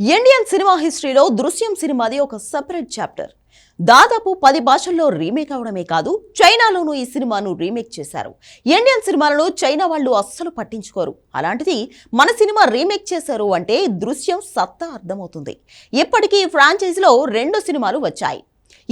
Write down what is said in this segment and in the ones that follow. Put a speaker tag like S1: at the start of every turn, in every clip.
S1: Indian cinema హిస్టరీలో దృశ్యం సినిమాది ఒక సపరేట్ చాప్టర్ దాదాపు పది భాషల్లో రీమేక్ అవడమే కాదు చైనాలోనూ ఈ సినిమాను రీమేక్ చేశారు. ఇండియన్ సినిమాలను చైనా వాళ్ళు అస్సలు పట్టించుకోరు. అలాంటిది మన సినిమా రీమేక్ చేశారు అంటే దృశ్యం సత్తా అర్థమవుతుంది. ఇప్పటికీ ఈ ఫ్రాంచైజీలో రెండు సినిమాలు వచ్చాయి.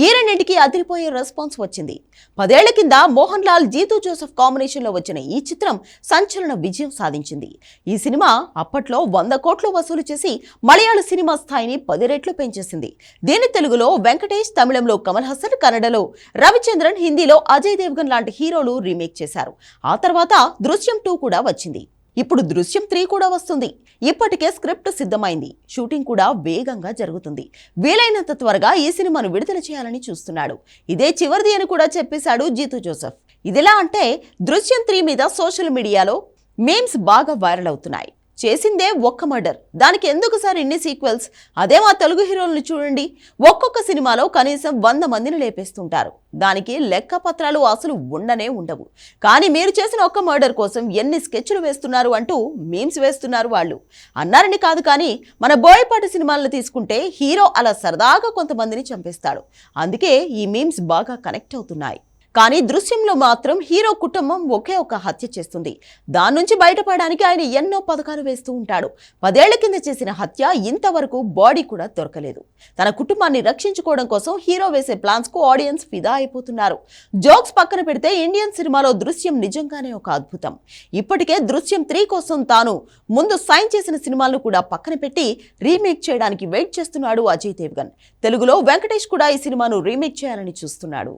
S1: ఈ రెండింటికి అదిరిపోయే రెస్పాన్స్ వచ్చింది. పదేళ్ళ కింద మోహన్ లాల్ జీతూ జోసెఫ్ కాంబినేషన్లో వచ్చిన ఈ చిత్రం సంచలన విజయం సాధించింది. ఈ సినిమా అప్పట్లో వంద కోట్లు వసూలు చేసి మలయాళ సినిమా స్థాయిని పది రెట్లు పెంచేసింది. దీని తెలుగులో వెంకటేష్ తమిళంలో కమల్ హాసన్ కన్నడలో రవిచంద్రన్ హిందీలో అజయ్ దేవ్గన్ లాంటి హీరోలు రీమేక్ చేశారు. ఆ తర్వాత దృశ్యం టూ కూడా వచ్చింది. ఇప్పుడు దృశ్యం త్రీ కూడా వస్తుంది. ఇప్పటికే స్క్రిప్ట్ సిద్ధమైంది. షూటింగ్ కూడా వేగంగా జరుగుతుంది. వీలైనంత త్వరగా ఈ సినిమాను విడుదల చేయాలని చూస్తున్నాడు. ఇదే చివరిది అని కూడా చెప్పేశాడు జీతు జోసెఫ్. ఇదిలా అంటే దృశ్యం త్రీ మీద సోషల్ మీడియాలో మేమ్స్ బాగా వైరల్ అవుతున్నాయి. చేసిందే ఒక్క మర్డర్. దానికి ఎందుకు సార్ ఇన్ని సీక్వెల్స్ అదే మా తెలుగు హీరోలను చూడండి. ఒక్కొక్క సినిమాలో కనీసం వంద మందిని లేపేస్తుంటారు. దానికి లెక్క పత్రాలు అసలు ఉండనే ఉండవు. కానీ మీరు చేసిన ఒక్క మర్డర్ కోసం ఎన్ని స్కెచ్లు వేస్తున్నారు అంటూ మీమ్స్ వేస్తున్నారు వాళ్ళు. అన్నారని కాదు కానీ మన బోయపాటి సినిమాలను తీసుకుంటే హీరో అలా సరదాగా కొంతమందిని చంపేస్తాడు. అందుకే ఈ మీమ్స్ బాగా కనెక్ట్ అవుతున్నాయి. కానీ దృశ్యంలో మాత్రం హీరో కుటుంబం ఒకే ఒక హత్య చేస్తుంది. దాని నుంచి బయటపడడానికి ఆయన ఎన్నో పథకాలు వేస్తూ ఉంటాడు. పదేళ్ళ కింద చేసిన హత్య ఇంతవరకు బాడీ కూడా దొరకలేదు. తన కుటుంబాన్ని రక్షించుకోవడం కోసం హీరో వేసే ప్లాన్స్కు ఆడియన్స్ ఫిదా అయిపోతున్నారు. జోక్స్ పక్కన పెడితే ఇండియన్ సినిమాలో దృశ్యం నిజంగానే ఒక అద్భుతం. ఇప్పటికే దృశ్యం త్రీ కోసం తాను ముందు సైన్ చేసిన సినిమాలను కూడా పక్కన పెట్టి రీమేక్ చేయడానికి వెయిట్ చేస్తున్నాడు అజయ్ దేవ్గన్. తెలుగులో వెంకటేష్ కూడా ఈ సినిమాను రీమేక్ చేయాలని చూస్తున్నాడు.